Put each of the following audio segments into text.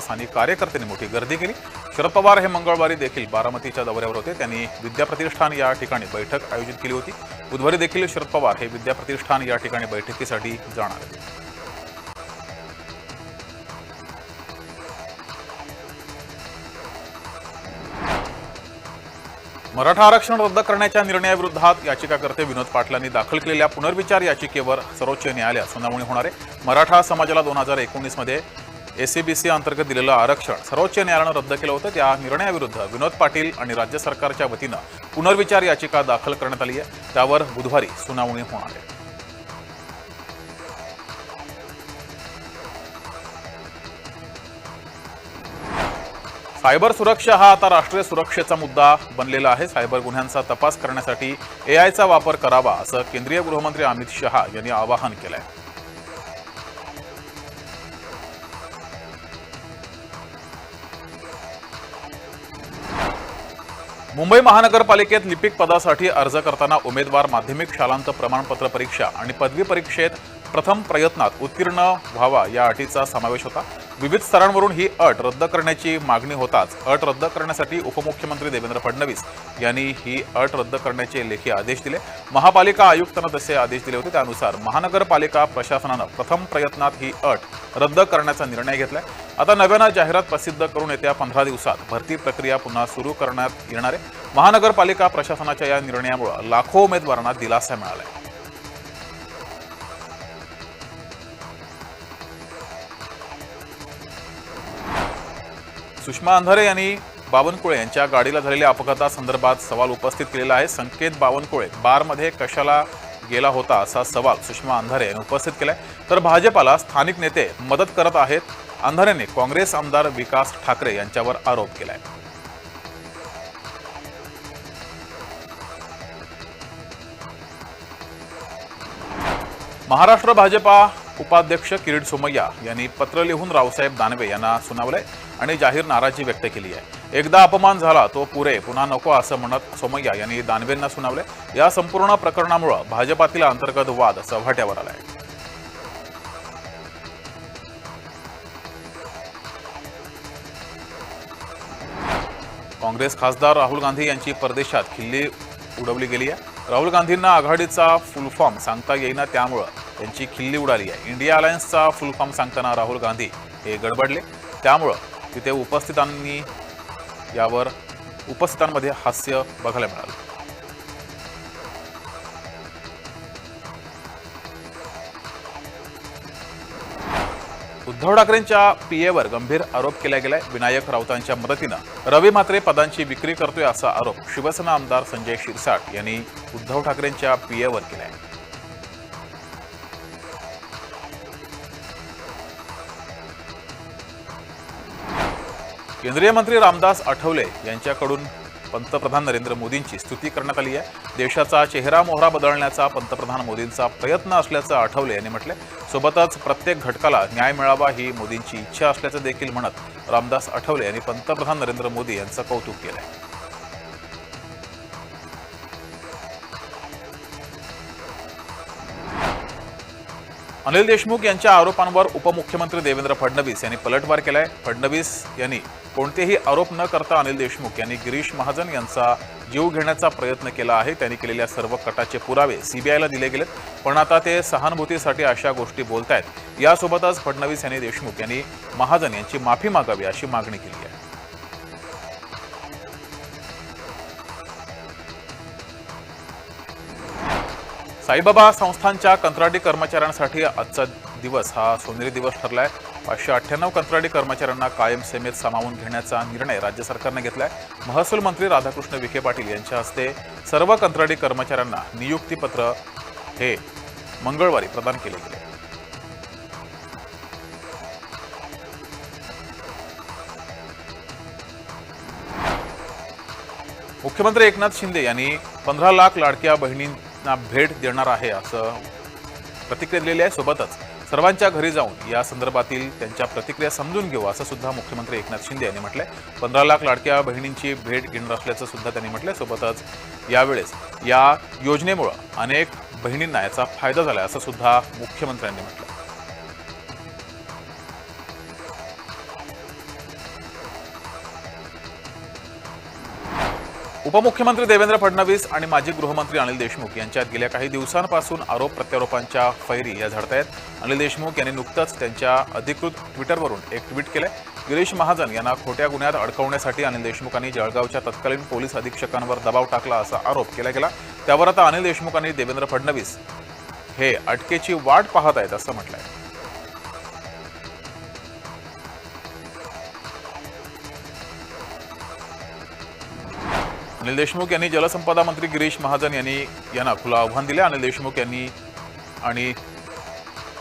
गावात स्थानिक कार्यकर्त्यांनी मोठी गर्दी केली. शरद पवार हे मंगळवारी देखील बारामतीच्या दौऱ्यावर होते. त्यांनी विद्याप्रतिष्ठान या ठिकाणी बैठक आयोजित केली होती. बुधवारी देखील शरद पवार हे विद्याप्रतिष्ठान या ठिकाणी बैठकीसाठी जाणार आहेत. मराठा आरक्षण रद्द करण्याच्या निर्णयाविरोधात याचिकाकर्ते विनोद पाटलांनी दाखल केलेल्या पुनर्विचार याचिकेवर सर्वोच्च न्यायालयात सुनावणी होणार आहे. मराठा समाजाला दोन हजार एकोणीसमध्ये एसीबीसी अंतर्गत दिलेलं आरक्षण सर्वोच्च न्यायालयानं रद्द केलं होतं. त्या निर्णयाविरुद्ध विनोद पाटील आणि राज्य सरकारच्या वतीनं पुनर्विचार याचिका दाखल करण्यात आली आहे. त्यावर बुधवारी सुनावणी होणार आहे. सायबर सुरक्षा हा आता राष्ट्रीय सुरक्षेचा मुद्दा बनलेला आहे. सायबर गुन्ह्यांचा तपास करण्यासाठी एआयचा वापर करावा असं केंद्रीय गृहमंत्री अमित शहा यांनी आवाहन केलं आहे मुंबई महानगरपालिकेत लिपिक पदासाठी अर्ज करताना उमेदवार माध्यमिक शालांत प्रमाणपत्र परीक्षा आणि पदवी परीक्षेत प्रथम प्रयत्नात उत्तीर्ण व्हावा या अटीचा समावेश होता. विविध स्तरांवरून ही अट रद्द करण्याची मागणी होताच. अट रद्द करण्यासाठी उपमुख्यमंत्री देवेंद्र फडणवीस यांनी ही अट रद्द करण्याचे लेखी आदेश दिले. महापालिका आयुक्तांना तसे आदेश दिले होते. त्यानुसार महानगरपालिका प्रशासनानं प्रथम प्रयत्नात ही अट रद्द करण्याचा निर्णय घेतला आता नव्यानं जाहिरात प्रसिद्ध करून येत्या पंधरा दिवसात भरती प्रक्रिया पुन्हा सुरू करण्यात येणार आहे. महानगरपालिका प्रशासनाच्या या निर्णयामुळे लाखो उमेदवारांना दिलासा मिळाला आहे सुषमा अंधारे यांनी बावनकुळे यांच्या गाडीला झालेल्या अपघातासंदर्भात सवाल उपस्थित केलेला आहे. संकेत बावनकुळे बारमध्ये कशाला गेला होता असा सवाल सुषमा अंधारे यांनी उपस्थित केलाय. तर भाजपाला स्थानिक नेते मदत करत आहेत. अंधारेने काँग्रेस आमदार विकास ठाकरे यांच्यावर आरोप केलाय. महाराष्ट्र भाजपा उपाध्यक्ष किरीट सोमय्या यांनी पत्र लिहून रावसाहेब दानवे यांना सुनावलंय. आणि जाहीर नाराजी व्यक्त केली आहे. एकदा अपमान झाला तो पुरे पुन्हा नको असं म्हणत सोमय्या यांनी दानवेंना सुनावले. या संपूर्ण प्रकरणामुळं भाजपातील अंतर्गत वाद चव्हाट्यावर आलाय. काँग्रेस खासदार राहुल गांधी यांची परदेशात खिल्ली उडवली गेली आहे. राहुल गांधींना आघाडीचा फुलफॉर्म सांगता येईना त्यामुळं त्यांची खिल्ली उडाली आहे. इंडिया अलायन्सचा फुलफॉर्म सांगताना राहुल गांधी हे गडबडले. त्यामुळं तिथे उपस्थितांनी यावर उपस्थितांमध्ये हास्य बघायला मिळालं. उद्धव ठाकरेंच्या पीएवर गंभीर आरोप केला गेलाय विनायक राऊतांच्या मदतीनं रवी म्हात्रे पदांची विक्री करतोय असा आरोप शिवसेना आमदार संजय शिरसाट यांनी उद्धव ठाकरेंच्या पीएवर केलाय. केंद्रीय मंत्री रामदास आठवले यांच्याकडून पंतप्रधान नरेंद्र मोदींची स्तुती करण्यात आली आहे. देशाचा चेहरा मोहरा बदलण्याचा पंतप्रधान मोदींचा प्रयत्न असल्याचं आठवले यांनी म्हटले सोबतच प्रत्येक घटकाला न्याय मिळावा ही मोदींची इच्छा असल्याचं देखील म्हणत रामदास आठवले यांनी पंतप्रधान नरेंद्र मोदी यांचं कौतुक केलं आहे अनिल देशमुख यांच्या आरोपांवर उपमुख्यमंत्री देवेंद्र फडणवीस यांनी पलटवार केलाय. फडणवीस यांनी कोणतेही आरोप न करता अनिल देशमुख यांनी गिरीश महाजन यांचा जीव घेण्याचा प्रयत्न केला आहे. त्यांनी केलेल्या सर्व कटाचे पुरावे सीबीआयला दिले गेलेत. पण आता ते सहानुभूतीसाठी अशा गोष्टी बोलतायत. यासोबतच फडणवीस यांनी देशमुख यांनी महाजन यांची माफी मागावी अशी मागणी केली आहे. साईबाबा संस्थांच्या कंत्राटी कर्मचाऱ्यांसाठी आजचा दिवस हा सोनेरी दिवस ठरलाय. पाचशे अठ्ठ्याण्णव कंत्राटी कर्मचाऱ्यांना कायम सेमेत सामावून घेण्याचा निर्णय राज्य सरकारने घेतलाय. महसूल मंत्री राधाकृष्ण विखे पाटील यांच्या हस्ते सर्व कंत्राटी कर्मचाऱ्यांना नियुक्तीपत्र हे मंगळवारी प्रदान केले गेले. मुख्यमंत्री एकनाथ शिंदे यांनी पंधरा लाख लाडक्या बहिणी भेट देणार आहे असं प्रतिक्रिया दिलेली आहे. सोबतच सर्वांच्या घरी जाऊन या संदर्भातील त्यांच्या प्रतिक्रिया समजून घेऊ असं सुद्धा मुख्यमंत्री एकनाथ शिंदे यांनी म्हटलंय. पंधरा लाख लाडक्या बहिणींची भेट घेणार असल्याचं सुद्धा त्यांनी म्हटलंय. सोबतच यावेळेस या योजनेमुळं अनेक बहिणींना याचा फायदा झाला असं सुद्धा मुख्यमंत्र्यांनी म्हटलं उपमुख्यमंत्री देवेंद्र फडणवीस आणि माजी गृहमंत्री अनिल देशमुख यांच्यात गेल्या काही दिवसांपासून आरोप प्रत्यारोपांच्या फैरी या झडत आहेत अनिल देशमुख यांनी नुकतंच त्यांच्या अधिकृत ट्विटरवरून एक ट्विट केलंय. गिरीश महाजन यांना खोट्या गुन्ह्यात अडकवण्यासाठी अनिल देशमुखांनी जळगावच्या तत्कालीन पोलीस अधीक्षकांवर दबाव टाकला असा आरोप केला गेला. त्यावर आता अनिल देशमुख आणि देवेंद्र फडणवीस हे अटकेची वाट पाहत आहेत असं म्हटलं आहे अनिल देशमुख यांनी जलसंपदा मंत्री गिरीश महाजन यांनी यांना खुलं आव्हान दिले. अनिल देशमुख यांनी आणि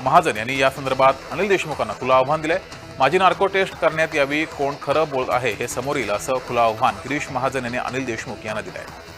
महाजन यांनी या संदर्भात अनिल देशमुखांना खुलं आव्हान दिलंय. माझी नार्को टेस्ट करण्यात यावी कोण खरं बोल आहे हे समोर येईल असं खुलं आव्हान गिरीश महाजन यांनी अनिल देशमुख यांना दिलं आहे